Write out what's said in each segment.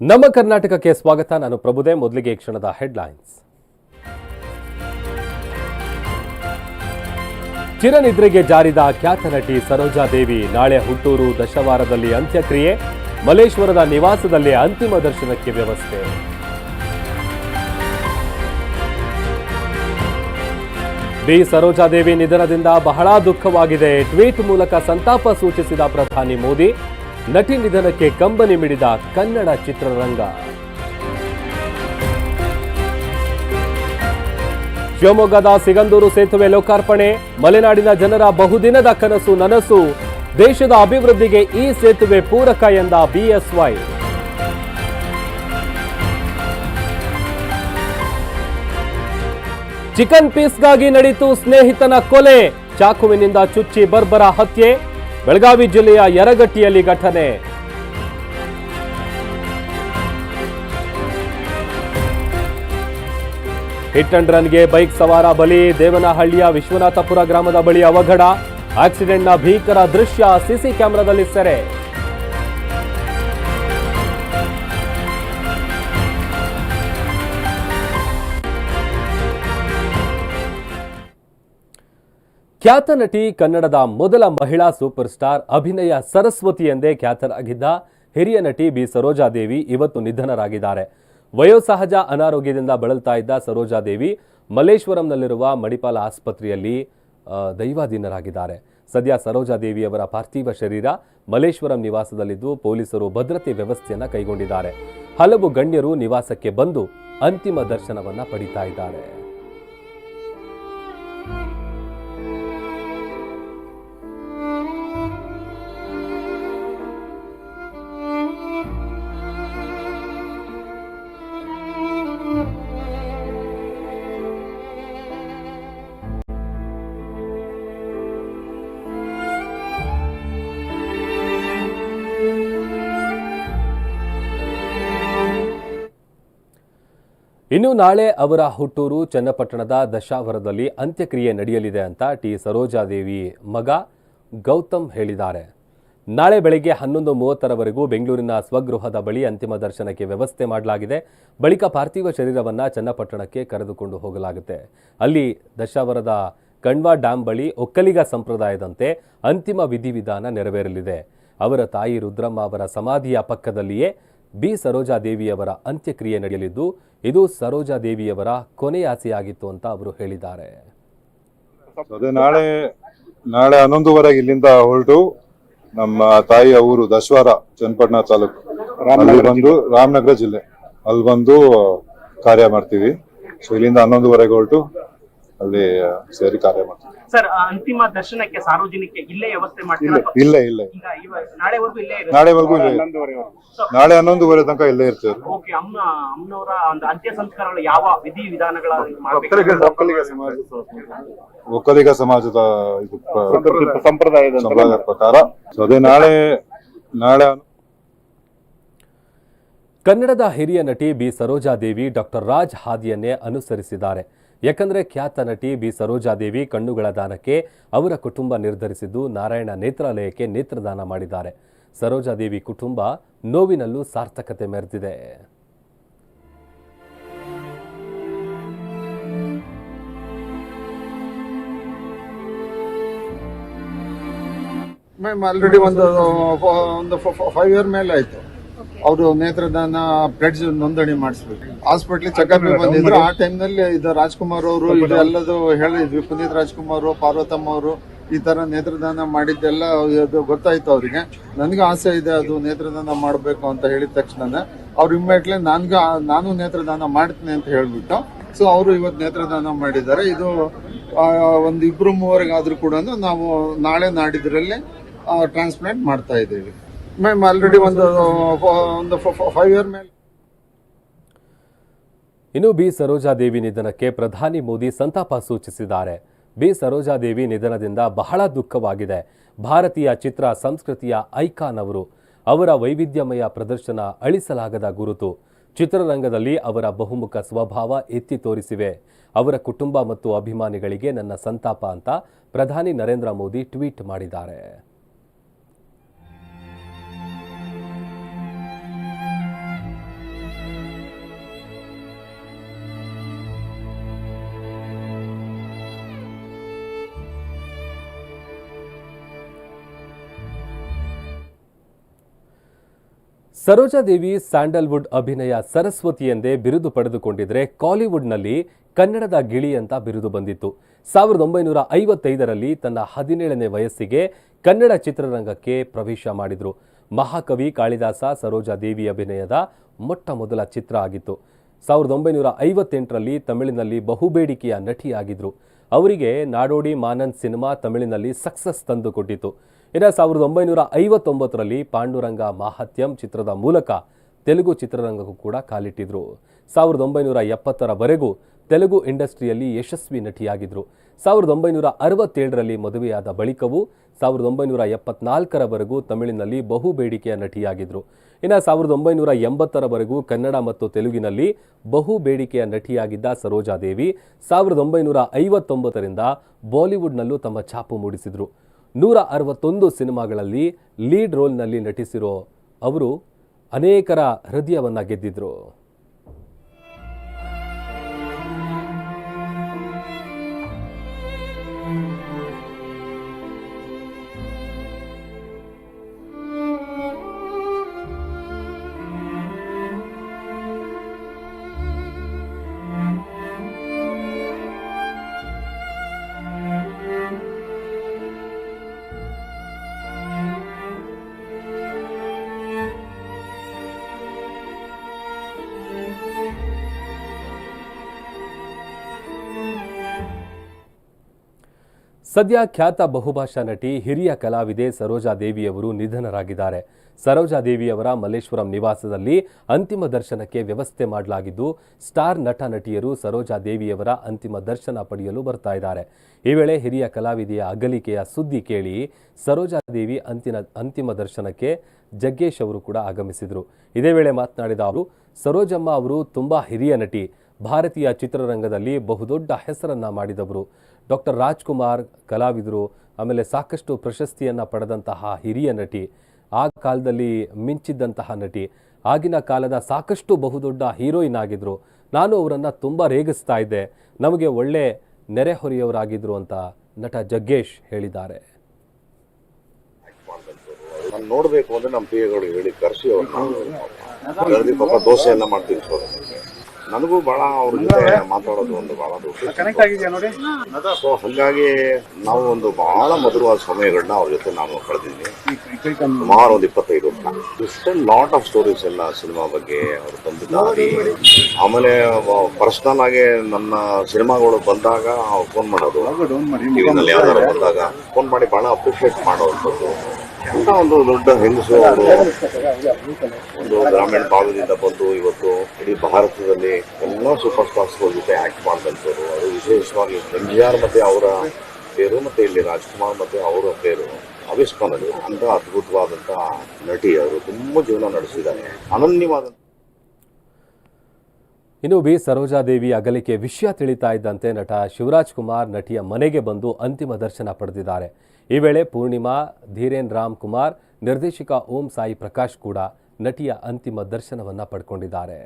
ನಮ್ಮ ಕರ್ನಾಟಕಕ್ಕೆ ಸ್ವಾಗತ. ನಾನು ಪ್ರಭುದೇ, ಮೊದಲಿಗೆ ಕ್ಷಣದ ಹೆಡ್ಲೈನ್ಸ್. ಚಿರನಿದ್ರೆಗೆ ಜಾರಿದ ಖ್ಯಾತ ನಟಿ ಸರೋಜಾ ದೇವಿ ನಾಳೆ ಹುಟ್ಟೂರು ದಶವಾರದಲ್ಲಿ ಅಂತ್ಯಕ್ರಿಯೆ. ಮಲೇಶ್ವರದ ನಿವಾಸದಲ್ಲಿ ಅಂತಿಮ ದರ್ಶನಕ್ಕೆ ವ್ಯವಸ್ಥೆ. ಬಿ ಸರೋಜಾದೇವಿ ನಿಧನದಿಂದ ಬಹಳ ದುಃಖವಾಗಿದೆ. ಟ್ವೀಟ್ ಮೂಲಕ ಸಂತಾಪ ಸೂಚಿಸಿದ ಪ್ರಧಾನಿ ಮೋದಿ. ನಟಿ ನಿಧನಕ್ಕೆ ಕಂಬನಿ ಮಿಡಿದ ಕನ್ನಡ ಚಿತ್ರರಂಗ. ಶಿವಮೊಗ್ಗದ ಸಿಗಂದೂರು ಸೇತುವೆ ಲೋಕಾರ್ಪಣೆ, ಮಲೆನಾಡಿನ ಜನರ ಬಹುದಿನದ ಕನಸು ನನಸು, ದೇಶದ ಅಭಿವೃದ್ಧಿಗೆ ಈ ಸೇತುವೆ ಪೂರಕ ಎಂದ ಬಿಎಸ್ವೈ ಚಿಕನ್ ಪೀಸ್ಗಾಗಿ ನಡೀತು ಸ್ನೇಹಿತನ ಕೊಲೆ, ಚಾಕುವಿನಿಂದ ಚುಚ್ಚಿ ಬರ್ಬರ ಹತ್ಯೆ ಬೆಳಗಾವಿ ಜಿಲ್ಲೆಯ ಯರಗಟ್ಟಿಯಲ್ಲಿ ಘಟನೆ. ಹಿಟ್ ಅಂಡ್ ರನ್ಗೆ ಬೈಕ್ ಸವಾರ ಬಲಿ ದೇವನಹಳ್ಳಿಯ ವಿಶ್ವನಾಥಪುರ ಗ್ರಾಮದ ಬಳಿ ಅವಘಡ. ಆಕ್ಸಿಡೆಂಟ್ನ ಭೀಕರ ದೃಶ್ಯ ಸಿಸಿ ಕ್ಯಾಮೆರಾದಲ್ಲಿ ಸೆರೆ. ಖ್ಯಾತ ನಟಿ ಕನ್ನಡದ ಮೊದಲ ಮಹಿಳಾ ಸೂಪರ್ ಸ್ಟಾರ್ ಅಭಿನಯ ಸರಸ್ವತಿ ಎಂದೇ ಖ್ಯಾತರಾಗಿದ್ದ ಹಿರಿಯ ನಟಿ ಬಿ ಸರೋಜಾದೇವಿ ಇವತ್ತು ನಿಧನರಾಗಿದ್ದಾರೆ. ವಯೋಸಹಜ ಅನಾರೋಗ್ಯದಿಂದ ಬಳಲ್ತಾ ಇದ್ದ ಸರೋಜಾದೇವಿ ಮಲ್ಲೇಶ್ವರಂನಲ್ಲಿರುವ ಮಣಿಪಾಲ ಆಸ್ಪತ್ರೆಯಲ್ಲಿ ದೈವಾಧೀನರಾಗಿದ್ದಾರೆ. ಸದ್ಯ ಸರೋಜಾದೇವಿಯವರ ಪಾರ್ಥಿವ ಶರೀರ ಮಲ್ಲೇಶ್ವರಂ ನಿವಾಸದಲ್ಲಿದ್ದು ಪೊಲೀಸರು ಭದ್ರತೆ ವ್ಯವಸ್ಥೆಯನ್ನು ಕೈಗೊಂಡಿದ್ದಾರೆ. ಹಲವು ಗಣ್ಯರು ನಿವಾಸಕ್ಕೆ ಬಂದು ಅಂತಿಮ ದರ್ಶನವನ್ನು ಪಡಿತಾ ಇದ್ದಾರೆ. ಇನ್ನು ನಾಳೆ ಅವರ ಹುಟ್ಟೂರು ಚನ್ನಪಟ್ಟಣದ ದಶಾವರದಲ್ಲಿ ಅಂತ್ಯಕ್ರಿಯೆ ನಡೆಯಲಿದೆ ಅಂತ ಟಿ ಸರೋಜಾದೇವಿ ಮಗ ಗೌತಮ್ ಹೇಳಿದ್ದಾರೆ. ನಾಳೆ ಬೆಳಗ್ಗೆ ಹನ್ನೊಂದು ಮೂವತ್ತರವರೆಗೂ ಬೆಂಗಳೂರಿನ ಸ್ವಗೃಹದ ಬಳಿ ಅಂತಿಮ ದರ್ಶನಕ್ಕೆ ವ್ಯವಸ್ಥೆ ಮಾಡಲಾಗಿದೆ. ಬಳಿಕ ಪಾರ್ಥಿವ ಶರೀರವನ್ನು ಚನ್ನಪಟ್ಟಣಕ್ಕೆ ಕರೆದುಕೊಂಡು ಹೋಗಲಾಗುತ್ತೆ. ಅಲ್ಲಿ ದಶಾವರದ ಕಣ್ವಾ ಡ್ಯಾಂ ಬಳಿ ಒಕ್ಕಲಿಗ ಸಂಪ್ರದಾಯದಂತೆ ಅಂತಿಮ ವಿಧಿವಿಧಾನ ನೆರವೇರಲಿದೆ. ಅವರ ತಾಯಿ ರುದ್ರಮ್ಮ ಅವರ ಸಮಾಧಿಯ ಪಕ್ಕದಲ್ಲಿಯೇ ಬಿ. ಸರೋಜಾದೇವಿಯವರ ಅಂತ್ಯಕ್ರಿಯೆ ನಡೆಯಲಿದ್ದು ಇದು ಸರೋಜಾದೇವಿಯವರ ಕೊನೆಯಾಸೆಯಾಗಿತ್ತು ಅಂತ ಅವರು ಹೇಳಿದ್ದಾರೆ. ಅದೇ ನಾಳೆ ನಾಳೆ ಹನ್ನೊಂದುವರೆಗೆ ಇಲ್ಲಿಂದ ಹೊರಟು ನಮ್ಮ ತಾಯಿಯ ಊರು ದಶವಾರ ಚನ್ನಪಟ್ಟಣ ತಾಲೂಕು. ಅಲ್ಲಿ ಬಂದು ರಾಮನಗರ ಜಿಲ್ಲೆ. ಅಲ್ಲಿ ಬಂದು ಕಾರ್ಯ ಮಾಡ್ತೀವಿ. ಸೊ ಇಲ್ಲಿಂದ ಹನ್ನೊಂದುವರೆಗೆ ಹೊರಟು ಅಲ್ಲಿ ಸೇರಿ ಕಾರ್ಯ ಮಾಡ್ತೀವಿ. ಸರ್ ಅಂತಿಮ ದರ್ಶನಕ್ಕೆ ಸಾರ್ವಜನಿಕ ಇಲ್ಲೇ ವ್ಯವಸ್ಥೆ ಮಾಡ್ತೀರಾ? ಇಲ್ಲ ಇಲ್ಲ ಈಗ ಇವ- ನಾಳೆವರೆಗೂ ಇಲ್ಲೇ ಇರುತ್ತೆ? ನಾಳೆವರೆಗೂ ಇಲ್ಲೇ ನಾಳೆ ಹನ್ನೊಂದುವರೆ ತನಕ ಇಲ್ಲೇ ಇರ್ತೀವಿ. ಓಕೆ ಅಮ್ಮ ಅಮ್ಮನವರ ಒಂದು ಅಂತ್ಯ ಸಂಸ್ಕಾರಗಳು ಯಾವ ವಿಧಿ ವಿಧಾನಗಳ ಮಾಡಬೇಕು? ಒಕ್ಕಲಿಗ ಸಮಾಜದ ಇದು ಪ್ರ- ಸಂಪ್ರದಾಯದ ಸಂಪ್ರದಾಯದ ಪ್ರಕಾರ. ಅದೇ ನಾಳೆ ನಾಳೆ ಕನ್ನಡದ ಹಿರಿಯ ನಟಿ ಬಿ. ಸರೋಜಾದೇವಿ ಡಾಕ್ಟರ್ ರಾಜ್ ಹಾದಿಯನ್ನೇ ಅನುಸರಿಸಿದ್ದಾರೆ. ಯಾಕಂದ್ರೆ ಖ್ಯಾತ ನಟಿ ಬಿ ಸರೋಜಾದೇವಿ ಕಣ್ಣುಗಳ ದಾನಕ್ಕೆ ಅವರ ಕುಟುಂಬ ನಿರ್ಧರಿಸಿದ್ದು ನಾರಾಯಣ ನೇತ್ರಾಲಯಕ್ಕೆ ನೇತ್ರದಾನ ಮಾಡಿದ್ದಾರೆ. ಸರೋಜಾದೇವಿ ಕುಟುಂಬ ನೋವಿನಲ್ಲೂ ಸಾರ್ಥಕತೆ ಮೆರೆದಿದೆ. ಮ್ಯಾಮ್ ಆಲ್ರೆಡಿ ಒಂದು ಒಂದು ಫೈವ್ ಇಯರ್ ಮೇಲೆ ಆಯ್ತು. ಅವರು ನೇತ್ರದಾನ ಬ್ಲಡ್ ನೋಂದಣಿ ಮಾಡಿಸ್ಬೇಕು. ಹಾಸ್ಪಿಟ್ಲ್ ಚೆಕಪ್ ಬಂದಿದ್ರು. ಆ ಟೈಮ್ನಲ್ಲಿ ಇದು ರಾಜ್ಕುಮಾರ್ ಅವರು ಇದೆಲ್ಲದು ಎಲ್ಲದು ಹೇಳಿದ್ವಿ. ಪುನೀತ್ ರಾಜ್ಕುಮಾರ್ ಪಾರ್ವತಮ್ಮ ಅವರು ಈ ತರ ನೇತ್ರದಾನ ಮಾಡಿದ್ದೆಲ್ಲ ಅದು ಗೊತ್ತಾಯ್ತು ಅವರಿಗೆ. ನನಗೆ ಆಸೆ ಇದೆ ಅದು ನೇತ್ರದಾನ ಮಾಡಬೇಕು ಅಂತ ಹೇಳಿದ ತಕ್ಷಣ ಅವ್ರು ಇಮ್ಮಿಡಿಯೇಟ್ಲಿ ನನ್ಗೆ ನಾನು ನೇತ್ರದಾನ ಮಾಡ್ತೀನಿ ಅಂತ ಹೇಳ್ಬಿಟ್ಟು ಸೊ ಅವರು ಇವತ್ತು ನೇತ್ರದಾನ ಮಾಡಿದ್ದಾರೆ. ಇದು ಆ, ಒಂದು ಇಬ್ರು ಮೂವರಿಗಾದ್ರೂ ಕೂಡ ನಾವು ನಾಳೆ ನಾಡಿದ್ರಲ್ಲಿ ಟ್ರಾನ್ಸ್ಪ್ಲಾಂಟ್ ಮಾಡ್ತಾ ಇದ್ದೀವಿ. ಮ್ಯಾಮ್ ಆಲ್ರೆಡಿ ಒಂದು ಒಂದು ಫೈವ್ ಇಯರ್ ಮೇಲೆ ಇನ್ನು ಬಿ. ಸರೋಜಾದೇವಿ ನಿಧನಕ್ಕೆ ಪ್ರಧಾನಿ ಮೋದಿ ಸಂತಾಪ ಸೂಚಿಸಿದ್ದಾರೆ. ಬಿ. ಸರೋಜಾದೇವಿ ನಿಧನದಿಂದ ಬಹಳ ದುಃಖವಾಗಿದೆ. ಭಾರತೀಯ ಚಿತ್ರ ಸಂಸ್ಕೃತಿಯ ಐಕಾನ್ ಅವರು. ಅವರ ವೈವಿಧ್ಯಮಯ ಪ್ರದರ್ಶನ ಅಳಿಸಲಾಗದ ಗುರುತು. ಚಿತ್ರರಂಗದಲ್ಲಿ ಅವರ ಬಹುಮುಖ ಸ್ವಭಾವ ಎತ್ತಿ ತೋರಿಸಿವೆ. ಅವರ ಕುಟುಂಬ ಮತ್ತು ಅಭಿಮಾನಿಗಳಿಗೆ ನನ್ನ ಸಂತಾಪ ಅಂತ ಪ್ರಧಾನಿ ನರೇಂದ್ರ ಮೋದಿ ಟ್ವೀಟ್ ಮಾಡಿದ್ದಾರೆ. ಸರೋಜಾದೇವಿ ಸ್ಯಾಂಡಲ್ವುಡ್ ಅಭಿನಯ ಸರಸ್ವತಿ ಎಂದೇ ಬಿರುದು ಪಡೆದುಕೊಂಡಿದ್ರೆ ಕಾಲಿವುಡ್ನಲ್ಲಿ ಕನ್ನಡದ ಗಿಳಿ ಅಂತ ಬಿರುದು ಬಂದಿತ್ತು. ಸಾವಿರದ ಒಂಬೈನೂರ ಐವತ್ತೈದರಲ್ಲಿ ತನ್ನ ಹದಿನೇಳನೇ ವಯಸ್ಸಿಗೆ ಕನ್ನಡ ಚಿತ್ರರಂಗಕ್ಕೆ ಪ್ರವೇಶ ಮಾಡಿದರು. ಮಹಾಕವಿ ಕಾಳಿದಾಸ ಸರೋಜಾದೇವಿ ಅಭಿನಯದ ಮೊಟ್ಟ ಮೊದಲ ಚಿತ್ರ ಆಗಿತ್ತು. ಸಾವಿರದ ಒಂಬೈನೂರ ಐವತ್ತೆಂಟರಲ್ಲಿ ತಮಿಳಿನಲ್ಲಿ ಬಹುಬೇಡಿಕೆಯ ನಟಿಯಾಗಿದ್ರು. ಅವರಿಗೆ ನಾಡೋಡಿ ಮಾನಂದ್ ಸಿನಿಮಾ ತಮಿಳಿನಲ್ಲಿ ಸಕ್ಸಸ್ ತಂದುಕೊಟ್ಟಿತು ಇನ್ನು ಸಾವಿರದ ಒಂಬೈನೂರ ಐವತ್ತೊಂಬತ್ತರಲ್ಲಿ ಪಾಂಡುರಂಗ ಮಾಹತ್ಯಂ ಚಿತ್ರದ ಮೂಲಕ ತೆಲುಗು ಚಿತ್ರರಂಗಕ್ಕೂ ಕೂಡ ಕಾಲಿಟ್ಟಿದ್ರು. ಸಾವಿರದ ಒಂಬೈನೂರ ಎಪ್ಪತ್ತರವರೆಗೂ ತೆಲುಗು ಇಂಡಸ್ಟ್ರಿಯಲ್ಲಿ ಯಶಸ್ವಿ ನಟಿಯಾಗಿದ್ದರು ಸಾವಿರದ ಒಂಬೈನೂರ ಅರವತ್ತೇಳರಲ್ಲಿ ಮದುವೆಯಾದ ಬಳಿಕವೂ ಸಾವಿರದ ಒಂಬೈನೂರ ಎಪ್ಪತ್ನಾಲ್ಕರವರೆಗೂ ತಮಿಳಿನಲ್ಲಿ ಬಹು ಬೇಡಿಕೆಯ ನಟಿಯಾಗಿದ್ದರು ಇನ್ನು ಸಾವಿರದ ಒಂಬೈನೂರ ಎಂಬತ್ತರವರೆಗೂ ಕನ್ನಡ ಮತ್ತು ತೆಲುಗಿನಲ್ಲಿ ಬಹು ಬೇಡಿಕೆಯ ನಟಿಯಾಗಿದ್ದ ಸರೋಜಾದೇವಿ ಸಾವಿರದ ಒಂಬೈನೂರ ಐವತ್ತೊಂಬತ್ತರಿಂದ ಬಾಲಿವುಡ್ನಲ್ಲೂ ತಮ್ಮ ಛಾಪು ಮೂಡಿಸಿದ್ರು. ನೂರ ಅರವತ್ತೊಂದು ಸಿನಿಮಾಗಳಲ್ಲಿ ಲೀಡ್ ರೋಲ್ನಲ್ಲಿ ನಟಿಸಿರೋ ಅವರು ಅನೇಕರ ಹೃದಯವನ್ನ ಗೆದ್ದಿದ್ರು. ಸದ್ಯ ಖ್ಯಾತ ಬಹುಭಾಷಾ ನಟಿ, ಹಿರಿಯ ಕಲಾವಿದೆ ಸರೋಜಾ ದೇವಿಯವರು ನಿಧನರಾಗಿದ್ದಾರೆ. ಸರೋಜಾ ದೇವಿಯವರ ಮಲ್ಲೇಶ್ವರಂ ನಿವಾಸದಲ್ಲಿ ಅಂತಿಮ ದರ್ಶನಕ್ಕೆ ವ್ಯವಸ್ಥೆ ಮಾಡಲಾಗಿದ್ದು, ಸ್ಟಾರ್ ನಟ ನಟಿಯರು ಸರೋಜಾ ದೇವಿಯವರ ಅಂತಿಮ ದರ್ಶನ ಪಡೆಯಲು ಬರ್ತಾ ಇದ್ದಾರೆ. ಈ ವೇಳೆ ಹಿರಿಯ ಕಲಾವಿದೆಯ ಅಗಲಿಕೆಯ ಸುದ್ದಿ ಕೇಳಿ ಸರೋಜಾ ದೇವಿ ಅಂತಿಮ ಅಂತಿಮ ದರ್ಶನಕ್ಕೆ ಜಗ್ಗೇಶ್ ಅವರು ಕೂಡ ಆಗಮಿಸಿದರು. ಇದೇ ವೇಳೆ ಮಾತನಾಡಿದ ಅವರು, ಸರೋಜಮ್ಮ ಅವರು ತುಂಬ ಹಿರಿಯ ನಟಿ. ಭಾರತೀಯ ಚಿತ್ರರಂಗದಲ್ಲಿ ಬಹುದೊಡ್ಡ ಹೆಸರನ್ನು ಮಾಡಿದವರು. ಡಾಕ್ಟರ್ ರಾಜ್ಕುಮಾರ್ ಕಲಾವಿದರು, ಆಮೇಲೆ ಸಾಕಷ್ಟು ಪ್ರಶಸ್ತಿಯನ್ನು ಪಡೆದಂತಹ ಹಿರಿಯ ನಟಿ, ಆ ಕಾಲದಲ್ಲಿ ಮಿಂಚಿದ್ದಂತಹ ನಟಿ, ಆಗಿನ ಕಾಲದ ಸಾಕಷ್ಟು ಬಹುದೊಡ್ಡ ಹೀರೋಯಿನ್ ಆಗಿದ್ರು. ನಾನು ಅವರನ್ನು ತುಂಬ ರೇಗಿಸ್ತಾ ಇದ್ದೆ. ನಮಗೆ ಒಳ್ಳೆ ನೆರೆಹೊರೆಯವರಾಗಿದ್ದರು ಅಂತ ನಟ ಜಗ್ಗೇಶ್ ಹೇಳಿದ್ದಾರೆ. ನಾನು ನೋಡಬೇಕು ಅಂದ್ರೆ ನಮ್ಮ ಪಿ ಎಗಳು ಹೇಳಿ ಕರ್ಸಿ ಕರೆದಿ ಪಾಪ ದೋಸೆ ಎಲ್ಲ ಮಾಡ್ತೀವಿ ಸರ್ ನನಗೂ ಬಹಳ ಅವ್ರ ಜೊತೆ ಮಾತಾಡೋದು ಒಂದು ಬಹಳ ದೊಡ್ಡ ಸೊ ಹಾಗಾಗಿ ನಾವು ಒಂದು ಬಹಳ ಮಧುರವಾದ ಸಮಯಗಳನ್ನ ಅವ್ರ ಜೊತೆ ನಾನು ಕಳೆದಿದ್ದೀನಿ. ಸುಮಾರು ಒಂದು ಇಪ್ಪತ್ತೈದು ವರ್ಷ. ಇಷ್ಟೊಂದು ಲಾಟ್ ಆಫ್ ಸ್ಟೋರೀಸ್ ಎಲ್ಲ ಸಿನಿಮಾ ಬಗ್ಗೆ ಅವ್ರು ತಂದಿದ್ದಾರೆ ಆಮೇಲೆ ಪರ್ಸನಲ್ ಆಗಿ ನನ್ನ ಸಿನಿಮಾಗಳು ಬಂದಾಗ ಫೋನ್ ಮಾಡೋದು. ಟಿವಿನಲ್ಲಿ ಯಾವ್ದಾರು ಬಂದಾಗ? ಫೋನ್ ಮಾಡಿ ಬಹಳ ಅಪ್ರಿಷಿಯೇಟ್ ಮಾಡೋವಂಥದ್ದು ಒಂದು ದೊಡ್ಡ ಹೆಂಗಸು ಒಂದು ಗ್ರಾಮೀಣ ಭಾಗದಿಂದ ಬಂದು ಇವತ್ತು ಇಡೀ ಭಾರತದಲ್ಲಿ ಎಲ್ಲ ಸೂಪರ್ ಸ್ಟಾರ್ಸ್ ಜೊತೆ ಆಕ್ಟ್ ಮಾಡಿದಂಥವ್ರು ಅದು ವಿಶೇಷವಾಗಿ ಆರ್ ಮತ್ತೆ ಅವರ ಪೇರು ಮತ್ತೆ ಇಲ್ಲಿ ರಾಜ್ಕುಮಾರ್ ಮತ್ತೆ ಅವರ ಪೇರು ಅವಿಸ್ಮರಣೆ ಅಂತ ಅದ್ಭುತವಾದಂತ ನಟಿ ಅವರು ತುಂಬಾ ಜೀವನ ನಡೆಸಿದ್ದಾರೆ. ಅನನ್ಯವಾದ ಇನ್ನು ಬಿ ಸರೋಜಾದೇವಿ ಅಗಲಿಕೆ ವಿಷಯ ತಿಳಿತಾ ಇದ್ದಂತೆ ನಟ ಶಿವರಾಜ್ ಕುಮಾರ್ ನಟಿಯ ಮನೆಗೆ ಬಂದು ಅಂತಿಮ ದರ್ಶನ ಪಡೆದಿದ್ದಾರೆ. ಈ ವೇಳೆ ಪೂರ್ಣಿಮಾ, ಧೀರೇನ್ ರಾಮ್ ಕುಮಾರ್, ನಿರ್ದೇಶಕ ಓಂ ಸಾಯಿ ಪ್ರಕಾಶ್ ಕೂಡ ನಟಿಯ ಅಂತಿಮ ದರ್ಶನವನ್ನ ಪಡ್ಕೊಂಡಿದ್ದಾರೆ.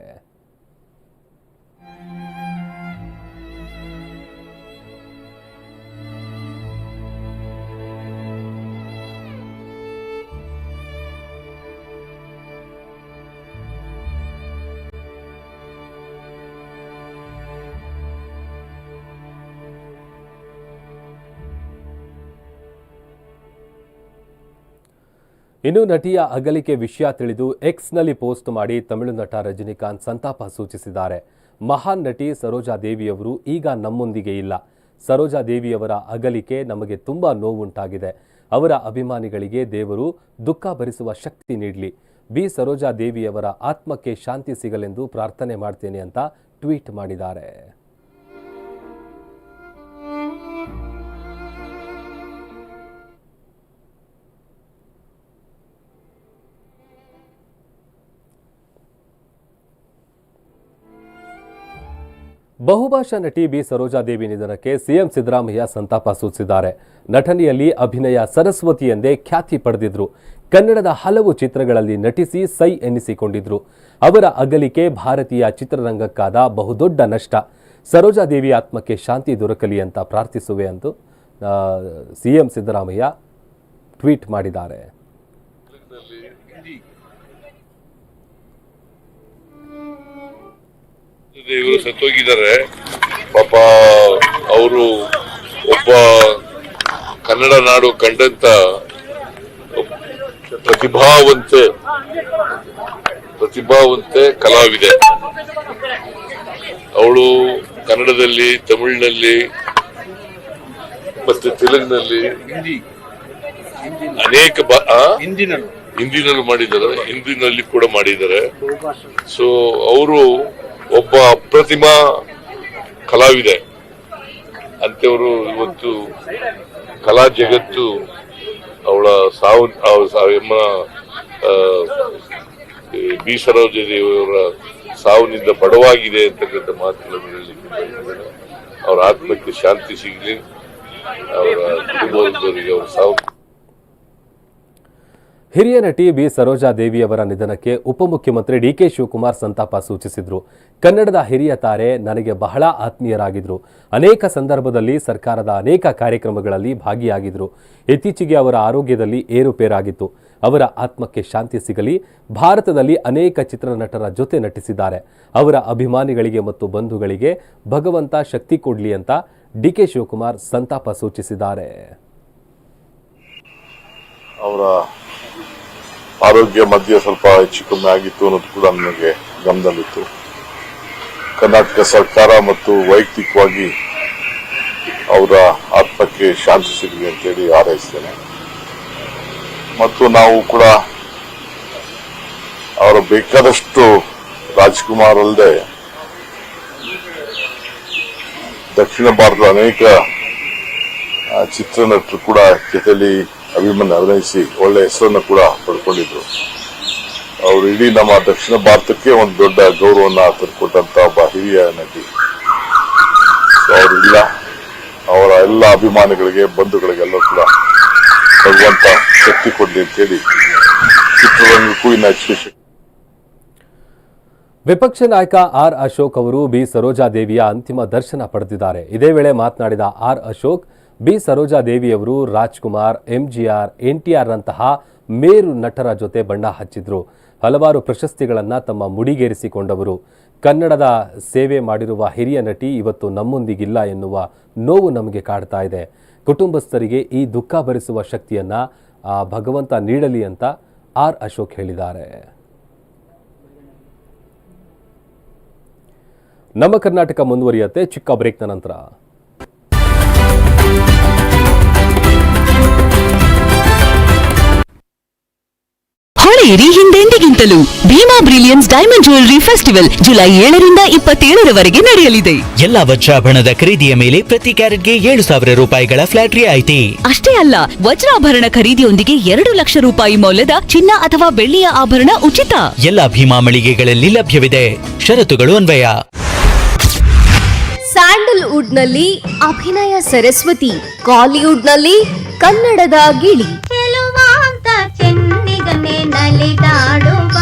ಇನ್ನು ನಟಿಯ ಅಗಲಿಕೆ ವಿಷಯ ತಿಳಿದು ಎಕ್ಸ್ನಲ್ಲಿ ಪೋಸ್ಟ್ ಮಾಡಿ ತಮಿಳು ನಟ ರಜನಿಕಾಂತ್ ಸಂತಾಪ ಸೂಚಿಸಿದ್ದಾರೆ. ಮಹಾನ್ ನಟಿ ಸರೋಜಾ ದೇವಿಯವರು ಈಗ ನಮ್ಮೊಂದಿಗೆ ಇಲ್ಲ. ಸರೋಜಾ ದೇವಿಯವರ ಅಗಲಿಕೆ ನಮಗೆ ತುಂಬಾ ನೋವುಂಟಾಗಿದೆ. ಅವರ ಅಭಿಮಾನಿಗಳಿಗೆ ದೇವರು ದುಃಖ ಭರಿಸುವ ಶಕ್ತಿ ನೀಡಲಿ. ಬಿ. ಸರೋಜಾ ದೇವಿಯವರ ಆತ್ಮಕ್ಕೆ ಶಾಂತಿ ಸಿಗಲೆಂದು ಪ್ರಾರ್ಥನೆ ಮಾಡ್ತೇನೆ ಅಂತ ಟ್ವೀಟ್ ಮಾಡಿದ್ದಾರೆ. ಬಹುಭಾಷಾ ನಟಿ ಬಿ ಸರೋಜಾದೇವಿ ನಿಧನಕ್ಕೆ ಸಿಎಂ ಸಿದ್ದರಾಮಯ್ಯ ಸಂತಾಪ ಸೂಚಿಸಿದ್ದಾರೆ. ನಟನೆಯಲ್ಲಿ ಅಭಿನಯ ಸರಸ್ವತಿ ಎಂದೇ ಖ್ಯಾತಿ ಪಡೆದಿದ್ರು. ಕನ್ನಡದ ಹಲವು ಚಿತ್ರಗಳಲ್ಲಿ ನಟಿಸಿ ಸೈ ಎನ್ನಿಸಿಕೊಂಡಿದ್ರು ಅವರ ಅಗಲಿಕೆ ಭಾರತೀಯ ಚಿತ್ರರಂಗಕ್ಕಾದ ಬಹುದೊಡ್ಡ ನಷ್ಟ. ಸರೋಜಾದೇವಿ ಆತ್ಮಕ್ಕೆ ಶಾಂತಿ ದೊರಕಲಿ ಅಂತ ಪ್ರಾರ್ಥಿಸುವೆ ಎಂದು ಸಿಎಂ ಸಿದ್ದರಾಮಯ್ಯ ಟ್ವೀಟ್ ಮಾಡಿದ್ದಾರೆ. ಇವರು ಸತ್ತೋಗಿದ್ದಾರೆ. ಪಾಪ ಅವರು ಒಬ್ಬ ಕನ್ನಡ ನಾಡು ಕಂಡಂತ ಪ್ರತಿಭಾವಂತೆ ಪ್ರತಿಭಾವಂತೆ ಕಲಾವಿದೆ. ಅವಳು ಕನ್ನಡದಲ್ಲಿ ತಮಿಳಿನಲ್ಲಿ ಮತ್ತೆ ತೆಲುಗಿನಲ್ಲಿ ಅನೇಕ ಆ? ಹಿಂದಿನಲ್ಲೂ. ಮಾಡಿದ್ದಾರೆ. ಹಿಂದಿನಲ್ಲಿ ಕೂಡ ಮಾಡಿದ್ದಾರೆ. ಸೊ ಅವರು ಒಬ್ಬ ಅಪ್ರತಿಮ ಕಲಾವಿದೆ ಅಂತವರು ಇವತ್ತು ಕಲಾ ಜಗತ್ತು ಅವಳ ಸಾವು ಎಮ್ಮ ಬಿ ಸರೋಜದೇವಿಯವರ ಸಾವಿನಿಂದ ಬಡವಾಗಿದೆ ಅಂತಕ್ಕಂಥ ಮಾತುಗಳನ್ನು ಹೇಳಲಿಕ್ಕೆ. ಅವರ ಆತ್ಮಕ್ಕೆ ಶಾಂತಿ ಸಿಗಲಿ ಅವರ ಕುಟುಂಬದವರಿಗೆ ಅವರ ಸಾವು ಹಿರಿಯ ನಟಿ ಬಿ ಸರೋಜಾ ದೇವಿಯವರ ನಿಧನಕ್ಕೆ ಉಪಮುಖ್ಯಮಂತ್ರಿ ಡಿಕೆ ಶಿವಕುಮಾರ್ ಸಂತಾಪ ಸೂಚಿಸಿದರು. ಕನ್ನಡದ ಹಿರಿಯ ತಾರೆ ನನಗೆ ಬಹಳ ಆತ್ಮೀಯರಾಗಿದ್ದರು ಅನೇಕ ಸಂದರ್ಭದಲ್ಲಿ ಸರ್ಕಾರದ ಅನೇಕ ಕಾರ್ಯಕ್ರಮಗಳಲ್ಲಿ ಭಾಗಿಯಾಗಿದ್ದರು ಇತ್ತೀಚೆಗೆ ಅವರ ಆರೋಗ್ಯದಲ್ಲಿ ಏರುಪೇರಾಗಿತ್ತು. ಅವರ ಆತ್ಮಕ್ಕೆ ಶಾಂತಿ ಸಿಗಲಿ, ಭಾರತದಲ್ಲಿ ಅನೇಕ ಚಿತ್ರನಟರ ಜೊತೆ ನಟಿಸಿದ್ದಾರೆ. ಅವರ ಅಭಿಮಾನಿಗಳಿಗೆ ಮತ್ತು ಬಂಧುಗಳಿಗೆ ಭಗವಂತ ಶಕ್ತಿ ಕೊಡಲಿ ಅಂತ ಡಿಕೆ ಶಿವಕುಮಾರ್ ಸಂತಾಪ ಸೂಚಿಸಿದ್ದಾರೆ. ಅವರ ಆರೋಗ್ಯ ಮಧ್ಯೆ ಸ್ವಲ್ಪ ಹೆಚ್ಚು ಕಮ್ಮಿ ಆಗಿತ್ತು ಅನ್ನೋದು ಕೂಡ ನನಗೆ ಗಮನದಲ್ಲಿತ್ತು. ಕರ್ನಾಟಕ ಸರ್ಕಾರ ಮತ್ತು ವೈಯಕ್ತಿಕವಾಗಿ ಅವರ ಆತ್ಮಕ್ಕೆ ಶಾಂತಿ ಸಿಗಲಿ ಅಂತೇಳಿ ಹಾರೈಸ್ತೇನೆ. ಮತ್ತು ನಾವು ಕೂಡ ಅವರ ಬೇಕಾದಷ್ಟು ರಾಜ್ಕುಮಾರ್ ಅಲ್ಲದೆ ದಕ್ಷಿಣ ಭಾರತದ ಅನೇಕ ಚಿತ್ರನಟರು ಕೂಡ ಜೊತೆಲಿ ಅಭಿಮನ್ಯು ಅಭಿನಯಿಸಿ ಒಳ್ಳೆ ಹೆಸರನ್ನು ಕೂಡ ಪಡ್ಕೊಂಡಿದ್ರು. ಅವರು ಇಡೀ ನಮ್ಮ ದಕ್ಷಿಣ ಭಾರತಕ್ಕೆ ಒಂದು ದೊಡ್ಡ ಗೌರವನ್ನ ತಂದುಕೊಟ್ಟಂತ ಒಬ್ಬ ಹಿರಿಯ ನಟಿ. ಅವರಿಲ್ಲ ಅವರ ಎಲ್ಲ ಅಭಿಮಾನಿಗಳಿಗೆ ಬಂಧುಗಳಿಗೆಲ್ಲ ಕೂಡ ಭಗವಂತ ಶಕ್ತಿ ಕೊಡಲಿ ಅಂತೇಳಿ ಚಿತ್ರರಂಗಕ್ಕೂ ಇನ್ನ ವಿಪಕ್ಷ ನಾಯಕ ಆರ್ ಅಶೋಕ್ ಅವರು ಬಿ ಸರೋಜಾದೇವಿಯ ಅಂತಿಮ ದರ್ಶನ ಪಡೆದಿದ್ದಾರೆ. ಇದೇ ವೇಳೆ ಮಾತನಾಡಿದ ಆರ್ ಅಶೋಕ್ ಬಿ. ಸರೋಜಾದೇವಿಯವರು ರಾಜ್ಕುಮಾರ್, ಎಂಜಿಆರ್ ಎನ್ಟಿಆರ್ನಂತಹ ಮೇರು ನಟರ ಜೊತೆ ಬಣ್ಣ ಹಚ್ಚಿದ್ರು. ಹಲವಾರು ಪ್ರಶಸ್ತಿಗಳನ್ನು ತಮ್ಮ ಮುಡಿಗೇರಿಸಿಕೊಂಡವರು. ಕನ್ನಡದ ಸೇವೆ ಮಾಡಿರುವ ಹಿರಿಯ ನಟಿ ಇವತ್ತು ನಮ್ಮೊಂದಿಗಿಲ್ಲ ಎನ್ನುವ ನೋವು ನಮಗೆ ಕಾಡ್ತಾ ಇದೆ. ಕುಟುಂಬಸ್ಥರಿಗೆ ಈ ದುಃಖ ಭರಿಸುವ ಶಕ್ತಿಯನ್ನ ಭಗವಂತ ನೀಡಲಿ ಅಂತ ಆರ್. ಅಶೋಕ್ ಹೇಳಿದ್ದಾರೆ. ನಮ್ಮ ಕರ್ನಾಟಕ ಮುಂದುವರಿಯುತ್ತೆ. ಚಿಕ್ಕ ಬ್ರೇಕ್ನ ನಂತರ. ಹೊಳೆಯಿರಿ ಹಿಂದೆಂದಿಗಿಂತಲೂ Bhima brilliance diamond jewellery festival July ಏಳರಿಂದ ಇಪ್ಪತ್ತೇಳರವರೆಗೆ ನಡೆಯಲಿದೆ. ಎಲ್ಲ ವಜ್ರಾಭರಣದ ಖರೀದಿಯ ಮೇಲೆ ಪ್ರತಿ ಕ್ಯಾರೆಟ್ಗೆ ಏಳು ಸಾವಿರ ರೂಪಾಯಿಗಳ ಫ್ಲಾಟ್ ರಿಯಾಯಿತಿ ಅಷ್ಟೇ ಅಲ್ಲ ವಜ್ರಾಭರಣ ಖರೀದಿಯೊಂದಿಗೆ ಎರಡು ಲಕ್ಷ ರೂಪಾಯಿ ಮೌಲ್ಯದ ಚಿನ್ನ ಅಥವಾ ಬೆಳ್ಳಿಯ ಆಭರಣ ಉಚಿತ. ಎಲ್ಲ ಭೀಮಾ ಮಳಿಗೆಗಳಲ್ಲಿ ಲಭ್ಯವಿದೆ. ಷರತ್ತುಗಳು ಅನ್ವಯ. ಸ್ಯಾಂಡಲ್ವುಡ್ನಲ್ಲಿ ಅಭಿನಯ ಸರಸ್ವತಿ ಕಾಲಿವುಡ್ನಲ್ಲಿ ಕನ್ನಡದ ಗಿಳಿ. ಚೆಲುವಾಂತ ಚೆನ್ನಿಗನೆ ನಲಿದಾಡುವ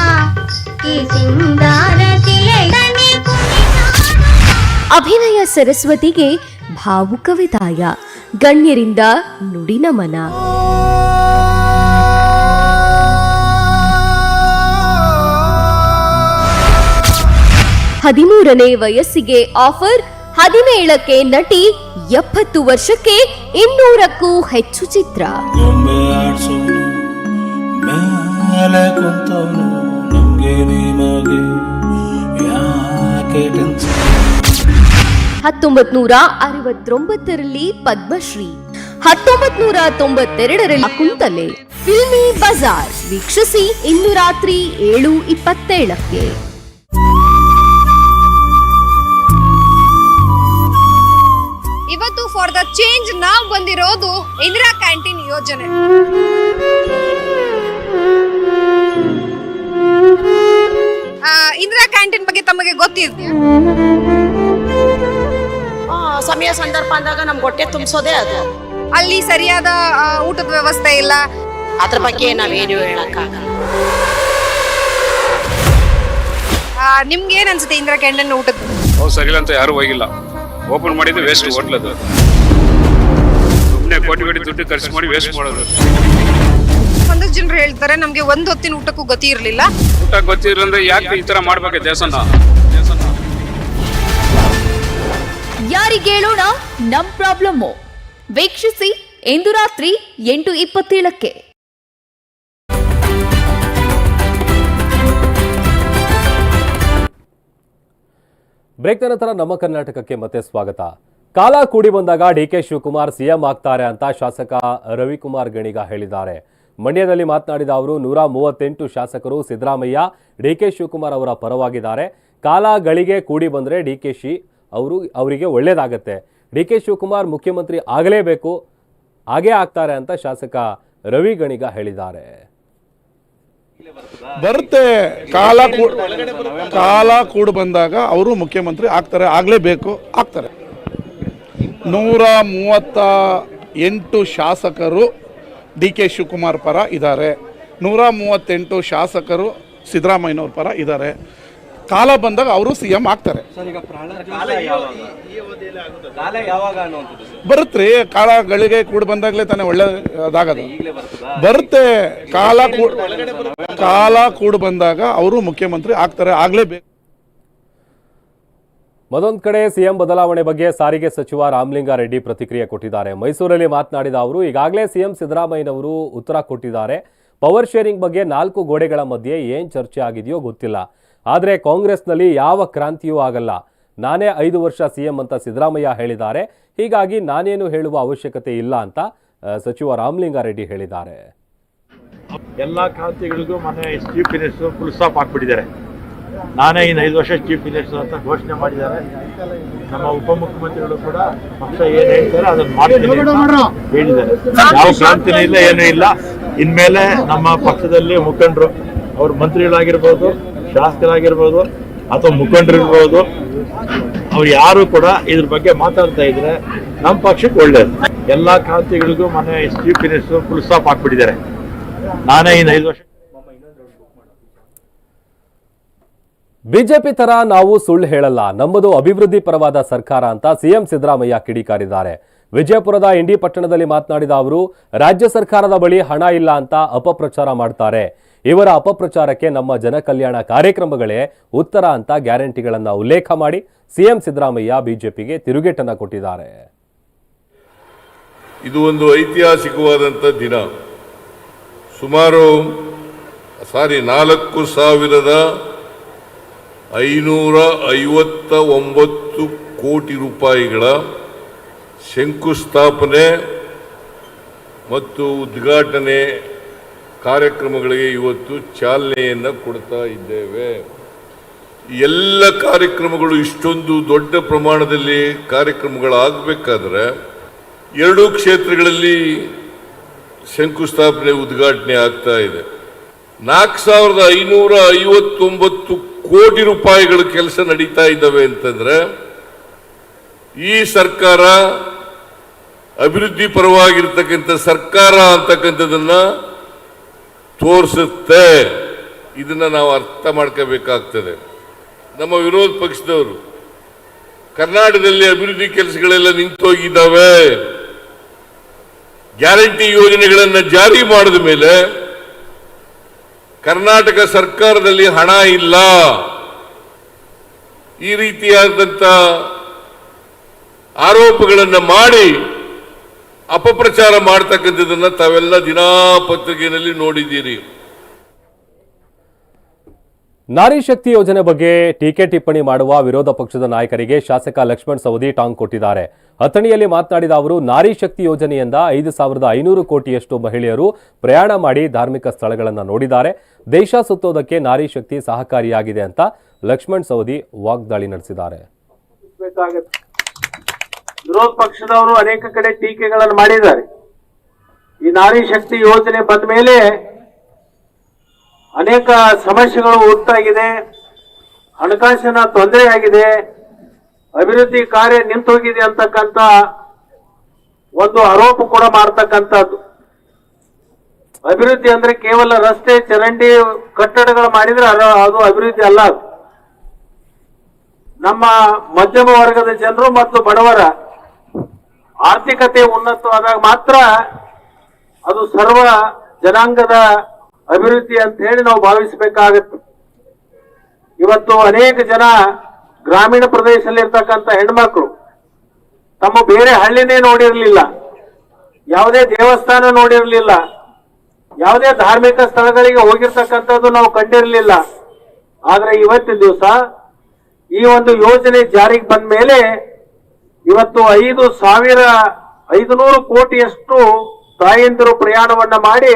ಈ ಸಿಂಗಾರ ತಿಲೆಗನೆ ಅಭಿನಯ ಸರಸ್ವತಿಗೆ ಭಾವುಕ ವಿದಾಯ ಗಣ್ಯರಿಂದ ನುಡಿ ನಮನ. ಹದಿಮೂರನೇ ವಯಸ್ಸಿಗೆ ಆಫರ್ ಹದಿನೇಳಕ್ಕೆ ನಟಿ ಎಪ್ಪತ್ತು ವರ್ಷಕ್ಕೆ ಇನ್ನೂರಕ್ಕೂ ಹೆಚ್ಚು ಚಿತ್ರ. ಮೇಲೆ ಕುಂತವನು ನಮಗೆ ನಿಮಗೆ ಯಾಕೆ ಟೆನ್ಷನ್ ಹತ್ತೊಂಬತ್ ನೂರ ಅರವತ್ತೊಂಬತ್ತರಲ್ಲಿ ಪದ್ಮಶ್ರೀ ಹತ್ತೊಂಬತ್ ನೂರ ತೊಂಬತ್ತೆರಡರಲ್ಲಿ ಕುಂತಲೆ. ಫಿಲ್ಮಿ ಬಜಾರ್ ವೀಕ್ಷಿಸಿ ಇಂದು ರಾತ್ರಿ ಏಳು ಇಪ್ಪತ್ತೇಳಕ್ಕೆ. ಇವತ್ತು ಫಾರ್ ದ ಚೇಂಜ್ ನಾವು ಬಂದಿರೋದು ಇಂದಿರಾ ಕ್ಯಾಂಟೀನ್ ಯೋಜನೆ. ಇಂದಿರಾ ಕ್ಯಾಂಟೀನ್ ಬಗ್ಗೆ ತಮಗೆ ಗೊತ್ತಿದೆ ಸಮಯ ಸಂದರ್ಭ ಅಂದಾಗ ನಮ್ಗೆ ಹೊಟ್ಟೆ ತುಂಬಿಸೋದೇ ಅದು. ಅಲ್ಲಿ ಸರಿಯಾದ ಆ, ಊಟದ ವ್ಯವಸ್ಥೆ ಇಲ್ಲ. ಅದ್ರ ಬಗ್ಗೆ ನಾವೇನು ಹೇಳಕ್ಕಾಗಲ್ಲ. ಆ, ನಿಮ್ಗೆ ಏನ್ ಅನ್ಸುತ್ತೆ ಇಂದಿರಾ ಕ್ಯಾಂಟೀನ್ ಊಟದ ಅವ್ರು ಸರಿಯಿಲ್ಲ ಅಂತ ಯಾರು ಹೋಗಿಲ್ಲ. ಓಪನ್ ಮಾಡಿದ್ದು ವೇಸ್ಟ್ ಹೋಟ್ಲದು ಸುಮ್ಮನೆ ಕೋಟಿ ಕೋಟಿ ದುಡ್ಡು ಖರ್ಚು ಮಾಡಿ ವೇಸ್ಟ್ ಮಾಡೋದು. ಒಂದಷ್ಟು ಜನರು ಹೇಳ್ತಾರೆ ನಮ್ಗೆ ಒಂದ್ ಹೊತ್ತಿನ ಊಟಕ್ಕೂ ಗತಿ ಇರ್ಲಿಲ್ಲ. ಊಟ ಗೊತ್ತಿರಂದ್ರೆ ಯಾಕೆ ಈ ತರ ಮಾಡ್ಬೇಕು ದೇವಸ್ಥಾನ ಯಾರಿಗೇಳೋಣ ನಮ್ ಪ್ರಾಬ್ಲಮ್ಮು? ವೀಕ್ಷಿಸಿ ಇಂದು ರಾತ್ರಿ ಎಂಟು ಇಪ್ಪತ್ತೇಳಕ್ಕೆ. ಬ್ರೇಕ್ ನಂತರ ನಮ್ಮ ಕರ್ನಾಟಕಕ್ಕೆ ಮತ್ತೆ ಸ್ವಾಗತ. ಕಾಲ ಕೂಡಿ ಬಂದಾಗ ಡಿ ಕೆ ಶಿವಕುಮಾರ್ ಸಿಎಂ ಆಗ್ತಾರೆ ಅಂತ ಶಾಸಕ ರವಿಕುಮಾರ್ ಗಣಿಗ ಹೇಳಿದ್ದಾರೆ. ಮಂಡ್ಯದಲ್ಲಿ ಮಾತನಾಡಿದ ಅವರು, ನೂರ ಮೂವತ್ತೆಂಟು ಶಾಸಕರು ಸಿದ್ದರಾಮಯ್ಯ, ಡಿ ಕೆ ಶಿವಕುಮಾರ್ ಅವರ ಪರವಾಗಿದ್ದಾರೆ. ಕಾಲ ಗಳಿಗೆ ಕೂಡಿ ಬಂದರೆ ಡಿ ಕೆ ಶಿ ಅವರು, ಅವರಿಗೆ ಒಳ್ಳೆಯದಾಗತ್ತೆ ಡಿ ಕೆ ಶಿವಕುಮಾರ್ ಮುಖ್ಯಮಂತ್ರಿ ಆಗಲೇಬೇಕು, ಹಾಗೇ ಆಗ್ತಾರೆ ಅಂತ ಶಾಸಕ ರವಿ ಗಣಿಗ ಹೇಳಿದ್ದಾರೆ. ಬರುತ್ತೆ. ಕಾಲ ಕೂಡ ಕಾಲ ಕೂಡು ಬಂದಾಗ ಅವರು ಮುಖ್ಯಮಂತ್ರಿ ಆಗ್ತಾರೆ, ಆಗಲೇಬೇಕು, ಆಗ್ತಾರೆ. ನೂರ ಮೂವತ್ತ ಎಂಟು ಶಾಸಕರು ಡಿ ಕೆ ಶಿವಕುಮಾರ್ ಪರ ಇದ್ದಾರೆ. ನೂರ ಮೂವತ್ತೆಂಟು ಶಾಸಕರು ಸಿದ್ದರಾಮಯ್ಯನವ್ರ ಪರ ಇದ್ದಾರೆ. ಕಾಲ ಬಂದಾಗ ಅವರು ಸಿ ಎಂ ಆಗ್ತಾರೆ ಬರುತ್ತೆ ಕಾಲ ಗಳಿಗೆ ಕೂಡಿ ಬಂದಾಗಲೇ ತಾನೇ ಒಳ್ಳೆದಾಗದು ಬರುತ್ತೆ ಕಾಲ ಕೂಡ ಕಾಲ ಕೂಡ ಬಂದಾಗ ಅವರು ಮುಖ್ಯಮಂತ್ರಿ ಆಗ್ತಾರೆ ಆಗಲೇಬೇಕು. ಮತ್ತೊಂದು ಕಡೆ ಸಿಎಂ ಬದಲಾವಣೆ ಬಗ್ಗೆ ಸಾರಿಗೆ ಸಚಿವ ರಾಮಲಿಂಗಾರೆಡ್ಡಿ ಪ್ರತಿಕ್ರಿಯೆ ಕೊಟ್ಟಿದ್ದಾರೆ. ಮೈಸೂರಲ್ಲಿ ಮಾತನಾಡಿದ ಅವರು, ಈಗಾಗಲೇ ಸಿಎಂ ಸಿದ್ದರಾಮಯ್ಯನವರು ಉತ್ತರ ಕೊಟ್ಟಿದ್ದಾರೆ. ಪವರ್ ಶೇರಿಂಗ್ ಬಗ್ಗೆ ನಾಲ್ಕು ಗೋಡೆಗಳ ಮಧ್ಯೆ ಏನು ಚರ್ಚೆ ಆಗಿದೆಯೋ ಗೊತ್ತಿಲ್ಲ. ಆದರೆ ಕಾಂಗ್ರೆಸ್ನಲ್ಲಿ ಯಾವ ಕ್ರಾಂತಿಯೂ ಆಗಲ್ಲ. ನಾನೇ ಐದು ವರ್ಷ ಸಿಎಂ ಅಂತ ಸಿದ್ದರಾಮಯ್ಯ ಹೇಳಿದ್ದಾರೆ. ಹೀಗಾಗಿ ನಾನೇನು ಹೇಳುವ ಅವಶ್ಯಕತೆ ಇಲ್ಲ ಅಂತ ಸಚಿವ ರಾಮಲಿಂಗಾರೆಡ್ಡಿ ಹೇಳಿದ್ದಾರೆ. ಎಲ್ಲ ಕ್ರಾಂತಿಗಳಿಗೂ ಮನೆ ಚೀಫ್ ಮಿನಿಸ್ಟರ್ ಫುಲ್ ಸ್ಟಾಪ್ ಹಾಕ್ಬಿಟ್ಟಿದ್ದಾರೆ ನಾನೇ ಇನ್ನು ಐದು ವರ್ಷ ಚೀಫ್ ಮಿನಿಸ್ಟರ್ ಅಂತ ಘೋಷಣೆ ಮಾಡಿದ್ದಾರೆ. ನಮ್ಮ ಉಪಮುಖ್ಯಮಂತ್ರಿಗಳು ಕೂಡ ಪಕ್ಷ ಏನು ಹೇಳ್ತಾರೆ ಅದನ್ನ ಮಾಡ್ತೀನಿ ಹೇಳಿದ್ದಾರೆ. ಯಾವ ಕ್ರಾಂತಿನೂ ಇಲ್ಲ, ಏನೂ ಇಲ್ಲ. ಇನ್ಮೇಲೆ ನಮ್ಮ ಪಕ್ಷದಲ್ಲಿ ಮುಖಂಡರು, ಅವರು ಮಂತ್ರಿಗಳಾಗಿರ್ಬೋದು, ಶಾಸಕರಾಗಿರ್ಬೋದು ಅಥವಾ ಮುಖಂಡರಿರ್ಬೋದು, ಅವ್ರು ಯಾರು ಕೂಡ ಇದ್ರ ಬಗ್ಗೆ ಮಾತಾಡ್ತಾ ಇದ್ರೆ ನಮ್ಮ ಪಕ್ಷಕ್ಕೆ ಒಳ್ಳೇದು. ಎಲ್ಲಾ ಕ್ರಾಂತಿಗಳಿಗೂ ಮೊನ್ನೆ ಚೀಫ್ ಮಿನಿಸ್ಟರ್ ಫುಲ್ ಸ್ಟಾಪ್ ಹಾಕ್ಬಿಟ್ಟಿದ್ದಾರೆ. ನಾನೇ ಇನ್ನು ಐದು ವರ್ಷ ಬಿಜೆಪಿ ತರ ನಾವು ಸುಳ್ಳು ಹೇಳಲ್ಲ, ನಮ್ಮದು ಅಭಿವೃದ್ಧಿ ಪರವಾದ ಸರ್ಕಾರ ಅಂತ ಸಿಎಂ ಸಿದ್ದರಾಮಯ್ಯ ಕಿಡಿಕಾರಿದ್ದಾರೆ. ವಿಜಯಪುರದ ಇಂಡಿ ಪಟ್ಟಣದಲ್ಲಿ ಮಾತನಾಡಿದ ಅವರು, ರಾಜ್ಯ ಸರ್ಕಾರದ ಬಳಿ ಹಣ ಇಲ್ಲ ಅಂತ ಅಪಪ್ರಚಾರ ಮಾಡ್ತಾರೆ. ಇವರ ಅಪಪ್ರಚಾರಕ್ಕೆ ನಮ್ಮ ಜನಕಲ್ಯಾಣ ಕಾರ್ಯಕ್ರಮಗಳೇ ಉತ್ತರ ಅಂತ ಗ್ಯಾರಂಟಿಗಳನ್ನು ಉಲ್ಲೇಖ ಮಾಡಿ ಸಿಎಂ ಸಿದ್ದರಾಮಯ್ಯ ಬಿಜೆಪಿಗೆ ತಿರುಗೇಟನ್ನು ಕೊಟ್ಟಿದ್ದಾರೆ. ಇದು ಒಂದು ಐತಿಹಾಸಿಕವಾದಂಥ ದಿನ. ಸುಮಾರು, ಸಾರಿ ನಾಲ್ಕು ಸಾವಿರದ ಐನೂರ ಐವತ್ತ ಒಂಬತ್ತು ಕೋಟಿ ರೂಪಾಯಿಗಳ ಶಂಕುಸ್ಥಾಪನೆ ಮತ್ತು ಉದ್ಘಾಟನೆ ಕಾರ್ಯಕ್ರಮಗಳಿಗೆ ಇವತ್ತು ಚಾಲನೆಯನ್ನು ಕೊಡ್ತಾ ಇದ್ದೇವೆ. ಎಲ್ಲ ಕಾರ್ಯಕ್ರಮಗಳು ಇಷ್ಟೊಂದು ದೊಡ್ಡ ಪ್ರಮಾಣದಲ್ಲಿ ಕಾರ್ಯಕ್ರಮಗಳಾಗಬೇಕಾದ್ರೆ ಎರಡೂ ಕ್ಷೇತ್ರಗಳಲ್ಲಿ ಶಂಕುಸ್ಥಾಪನೆ ಉದ್ಘಾಟನೆ ಆಗ್ತಾ ಇದೆ. ನಾಲ್ಕು ಸಾವಿರದ ಐನೂರ ಐವತ್ತೊಂಬತ್ತು ಕೋಟಿ ರೂಪಾಯಿಗಳ ಕೆಲಸ ನಡೀತಾ ಇದ್ದಾವೆ ಅಂತಂದ್ರೆ, ಈ ಸರ್ಕಾರ ಅಭಿವೃದ್ಧಿ ಪರವಾಗಿರ್ತಕ್ಕಂಥ ಸರ್ಕಾರ ಅಂತಕ್ಕಂಥದನ್ನ ತೋರಿಸುತ್ತೆ. ಇದನ್ನ ನಾವು ಅರ್ಥ ಮಾಡ್ಕೋಬೇಕಾಗ್ತದೆ. ನಮ್ಮ ವಿರೋಧ ಪಕ್ಷದವರು, ಕರ್ನಾಟಕದಲ್ಲಿ ಅಭಿವೃದ್ಧಿ ಕೆಲಸಗಳೆಲ್ಲ ನಿಂತೋಗಿದ್ದಾವೆ. ಗ್ಯಾರಂಟಿ ಯೋಜನೆಗಳನ್ನು ಜಾರಿ ಮಾಡಿದ ಮೇಲೆ ಕರ್ನಾಟಕ ಸರ್ಕಾರದಲ್ಲಿ ಹಣ ಇಲ್ಲ. ಈ ರೀತಿಯಾದಂಥ ಆರೋಪಗಳನ್ನು ಮಾಡಿ ಅಪಪ್ರಚಾರ ಮಾಡ್ತಕ್ಕಂಥದ್ದನ್ನು ತಾವೆಲ್ಲ ದಿನಾಪತ್ರಿಕೆಯಲ್ಲಿ ನೋಡಿದ್ದೀರಿ. ನಾರಿ ಶಕ್ತಿ ಯೋಜನೆ ಬಗ್ಗೆ ಟೀಕೆ ಟಿಪ್ಪಣಿ ಮಾಡುವ ವಿರೋಧ ಪಕ್ಷದ ನಾಯಕರಿಗೆ ಶಾಸಕ ಲಕ್ಷ್ಮಣ್ ಸವದಿ ಟಾಂಗ್ ಕೊಟ್ಟಿದ್ದಾರೆ. ಅಥಣಿಯಲ್ಲಿ ಮಾತನಾಡಿದ ಅವರು, ನಾರಿ ಶಕ್ತಿ ಯೋಜನೆಯಿಂದ ಐದು ಸಾವಿರದ ಐನೂರು ಕೋಟಿಯಷ್ಟು ಮಹಿಳೆಯರು ಪ್ರಯಾಣ ಮಾಡಿ ಧಾರ್ಮಿಕ ಸ್ಥಳಗಳನ್ನು ನೋಡಿದ್ದಾರೆ. ದೇಶ ಸುತ್ತೋದಕ್ಕೆ ನಾರಿ ಶಕ್ತಿ ಸಹಕಾರಿಯಾಗಿದೆ ಅಂತ ಲಕ್ಷ್ಮಣ್ ಸವದಿ ವಾಗ್ದಾಳಿ ನಡೆಸಿದ್ದಾರೆ. ವಿರೋಧ ಪಕ್ಷದವರು ಅನೇಕ ಕಡೆ ಟೀಕೆಗಳನ್ನು ಮಾಡಿದ್ದಾರೆ. ಈ ನಾರಿ ಶಕ್ತಿ ಯೋಜನೆ ಬಂದ ಮೇಲೆ ಅನೇಕ ಸಮಸ್ಯೆಗಳು ಉಂಟಾಗಿದೆ. ಹಣಕಾಸಿನ ತೊಂದರೆ ಆಗಿದೆ ಅಭಿವೃದ್ಧಿ ಕಾರ್ಯ ನಿಂತೋಗಿದೆ ಅಂತಕ್ಕಂಥ ಒಂದು ಆರೋಪ ಕೂಡ ಮಾಡ್ತಕ್ಕಂಥದ್ದು. ಅಭಿವೃದ್ಧಿ ಅಂದ್ರೆ ಕೇವಲ ರಸ್ತೆ, ಚರಂಡಿ ಕಟ್ಟಡಗಳು ಮಾಡಿದ್ರೆ ಅದು- ಅಭಿವೃದ್ಧಿ ಅಲ್ಲ ನಮ್ಮ ಮಧ್ಯಮ ವರ್ಗದ ಜನರು ಮತ್ತು ಬಡವರ ಆರ್ಥಿಕತೆ ಉನ್ನತವಾದಾಗ ಮಾತ್ರ ಅದು ಸರ್ವ ಜನಾಂಗದ ಅಭಿವೃದ್ಧಿ ಅಂತ ಹೇಳಿ ನಾವು ಭಾವಿಸಬೇಕಾಗತ್ತೆ. ಇವತ್ತು ಅನೇಕ ಜನ ಗ್ರಾಮೀಣ ಪ್ರದೇಶದಲ್ಲಿ ಇರ್ತಕ್ಕಂಥ ಹೆಣ್ಮಕ್ಳು ತಮ್ಮ ಬೇರೆ ಹಳ್ಳಿನೇ ನೋಡಿರಲಿಲ್ಲ, ಯಾವುದೇ ದೇವಸ್ಥಾನ ನೋಡಿರಲಿಲ್ಲ, ಯಾವುದೇ ಧಾರ್ಮಿಕ ಸ್ಥಳಗಳಿಗೆ ಹೋಗಿರ್ತಕ್ಕಂಥದ್ದು ನಾವು ಕಂಡಿರಲಿಲ್ಲ. ಆದ್ರೆ ಇವತ್ತಿನ ದಿವಸ ಈ ಒಂದು ಯೋಜನೆ ಜಾರಿಗೆ ಬಂದ ಮೇಲೆ ಇವತ್ತು ಐದು ಸಾವಿರ ಐದುನೂರು ಕೋಟಿಯಷ್ಟು ತಾಯಂದಿರು ಪ್ರಯಾಣವನ್ನ ಮಾಡಿ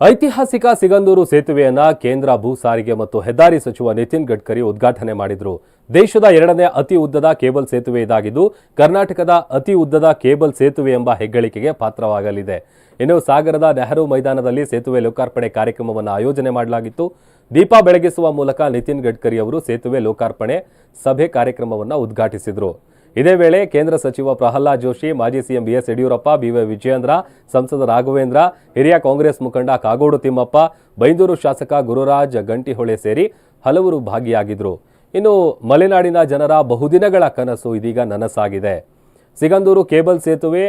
ಐತಿಹಾಸಿಕ ಸಿಗಂದೂರು ಸೇತುವೆಯನ್ನ ಕೇಂದ್ರ ಭೂ ಸಾರಿಗೆ ಮತ್ತು ಹೆದ್ದಾರಿ ಸಚಿವ ನಿತಿನ್ ಗಡ್ಕರಿ ಉದ್ಘಾಟನೆ ಮಾಡಿದರು. ದೇಶದ ಎರಡನೇ ಅತಿ ಉದ್ದದ ಕೇಬಲ್ ಸೇತುವೆ ಇದಾಗಿದ್ದು, ಕರ್ನಾಟಕದ ಅತಿ ಉದ್ದದ ಕೇಬಲ್ ಸೇತುವೆ ಎಂಬ ಹೆಗ್ಗಳಿಕೆಗೆ ಪಾತ್ರವಾಗಲಿದೆ. ಇನ್ನು ಸಾಗರದ ನೆಹರು ಮೈದಾನದಲ್ಲಿ ಸೇತುವೆ ಲೋಕಾರ್ಪಣೆ ಕಾರ್ಯಕ್ರಮವನ್ನು ಆಯೋಜನೆ ಮಾಡಲಾಗಿತ್ತು. ದೀಪ ಬೆಳಗಿಸುವ ಮೂಲಕ ನಿತಿನ್ ಗಡ್ಕರಿ ಅವರು ಸೇತುವೆ ಲೋಕಾರ್ಪಣೆ ಸಭೆ ಕಾರ್ಯಕ್ರಮವನ್ನು ಉದ್ಘಾಟಿಸಿದರು. ಇದೇ ವೇಳೆ ಕೇಂದ್ರ ಸಚಿವ ಪ್ರಹ್ಲಾದ್ ಜೋಶಿ, ಮಾಜಿ CM BS Yediyurappa, BY Vijayendra, ಸಂಸದ ರಾಘವೇಂದ್ರ, ಹಿರಿಯ ಕಾಂಗ್ರೆಸ್ ಮುಖಂಡ ಕಾಗೋಡು ತಿಮ್ಮಪ್ಪ, ಬೈಂದೂರು ಶಾಸಕ ಗುರುರಾಜ್ ಗಂಟಿಹೊಳೆ ಸೇರಿ ಹಲವರು ಭಾಗಿಯಾಗಿದ್ರು. ಇನ್ನು ಮಲೆನಾಡಿನ ಜನರ ಬಹುದಿನಗಳ ಕನಸು ಇದೀಗ ನನಸಾಗಿದೆ. ಸಿಗಂದೂರು ಕೇಬಲ್ ಸೇತುವೆ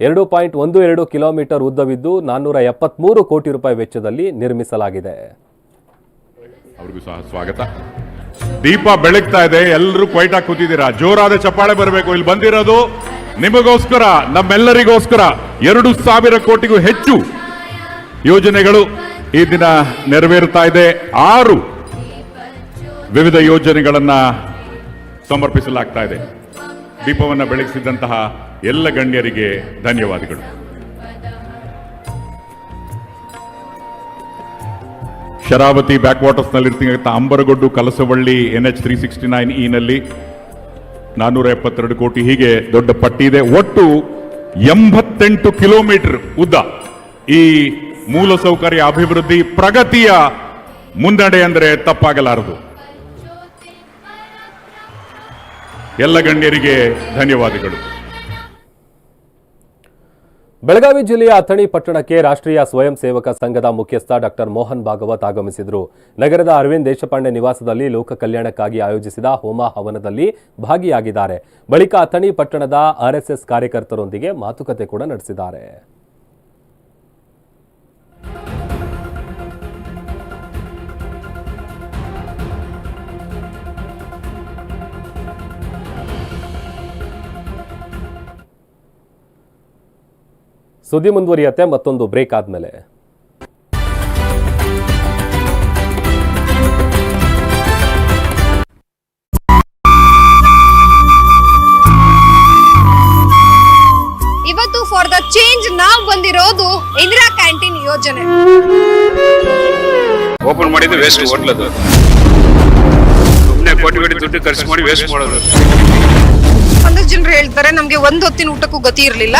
ಎರಡು ಪಾಯಿಂಟ್ ಒಂದು ಎರಡು ಕಿಲೋಮೀಟರ್ ಉದ್ದವಿದ್ದು ನಾನ್ನೂರ ಎಪ್ಪತ್ಮೂರು ಕೋಟಿ ರೂಪಾಯಿ ವೆಚ್ಚದಲ್ಲಿ ನಿರ್ಮಿಸಲಾಗಿದೆ. ಅವರಿಗೂ ಸಹ ಸ್ವಾಗತ. ದೀಪ ಬೆಳಗ್ತಾ ಇದೆ ಎಲ್ಲರೂ ಕ್ವೈಟ್ ಆಗಿ ಕೂತಿದ್ದೀರಾ? ಜೋರಾದ ಚಪ್ಪಾಳೆ ಬರಬೇಕು. ಇಲ್ಲಿ ಬಂದಿರೋದು ನಿಮಗೋಸ್ಕರ, ನಮ್ಮೆಲ್ಲರಿಗೋಸ್ಕರ ಎರಡು ಸಾವಿರ ಕೋಟಿಗೂ ಹೆಚ್ಚು ಯೋಜನೆಗಳು ಈ ದಿನ ನೆರವೇರುತ್ತಾ ಇದೆ. ಆರು ವಿವಿಧ ಯೋಜನೆಗಳನ್ನ ಸಮರ್ಪಿಸಲಾಗ್ತಾ ಇದೆ. ದೀಪವನ್ನು ಬೆಳಗಿಸಿದಂತಹ ಎಲ್ಲ ಗಣ್ಯರಿಗೆ ಧನ್ಯವಾದಗಳು. ಶರಾವತಿ ಬ್ಯಾಕ್ ವಾಟರ್ಸ್ನಲ್ಲಿ ಇರ್ತಕ್ಕಂಥ Ambaragodlu Kalasavalli N H three sixty nine ಇನಲ್ಲಿ ನಲ್ಲಿ ನಾನ್ನೂರ ಎಪ್ಪತ್ತೆರಡು ಕೋಟಿ. ಹೀಗೆ ದೊಡ್ಡ ಪಟ್ಟಿ ಇದೆ. ಒಟ್ಟು ಎಂಬತ್ತೆಂಟು ಕಿಲೋಮೀಟರ್ ಉದ್ದ ಈ ಮೂಲಸೌಕರ್ಯ ಅಭಿವೃದ್ಧಿ ಪ್ರಗತಿಯ ಮುನ್ನಡೆ ಅಂದರೆ ತಪ್ಪಾಗಲಾರದು. ಎಲ್ಲ ಗಣ್ಯರಿಗೆ ಧನ್ಯವಾದಗಳು. ಬೆಳಗಾವಿ ಜಿಲ್ಲೆಯ ಅಥಣಿ ಪಟ್ಟಣಕ್ಕೆ ರಾಷ್ಟ್ರೀಯ ಸ್ವಯಂ ಸೇವಕ ಸಂಘದ ಮುಖ್ಯಸ್ಥ ಡಾಕ್ಟರ್ ಮೋಹನ್ ಭಾಗವತ್ ಆಗಮಿಸಿದರು. ನಗರದ ಅರವಿಂದ್ ದೇಶಪಾಂಡೆ ನಿವಾಸದಲ್ಲಿ ಲೋಕ ಕಲ್ಯಾಣಕ್ಕಾಗಿ ಆಯೋಜಿಸಿದ ಹೋಮ ಹವನದಲ್ಲಿ ಭಾಗಿಯಾಗಿದ್ದಾರೆ. ಬಳಿಕ ಅಥಣಿ ಪಟ್ಟಣದ ಆರ್ಎಸ್ಎಸ್ ಕಾರ್ಯಕರ್ತರೊಂದಿಗೆ ಮಾತುಕತೆ ಕೂಡ ನಡೆಸಿದ್ದಾರೆ. ಸುದ್ದಿ ಮುಂದುವರಿಯತ್ತೆ ಮತ್ತೊಂದು ಬ್ರೇಕ್ ಆದ್ಮೇಲೆ. ಇವತ್ತು ಫಾರ್ ದ ಚೇಂಜ್ ನಾವ್ ಬಂದಿರೋದು ಇಂದಿರಾ ಕ್ಯಾಂಟೀನ್ ಯೋಜನೆ. ಓಪನ್ ಮಾಡಿದ್ದು ವೇಸ್ಟ್ ಹೋಟ್ಲದು ಸುಮ್ಮನೆ ಕೋಟಿ ಕೋಟಿ ದುಡ್ಡು ಖರ್ಚು ಮಾಡಿ ವೇಸ್ಟ್ ಮಾಡೋದು. ಒಂದಷ್ಟು ಜನರು ಹೇಳ್ತಾರೆ ನಮ್ಗೆ ಒಂದ್ ಹೊತ್ತಿನ ಊಟಕ್ಕೂ ಗತಿ ಇರ್ಲಿಲ್ಲ.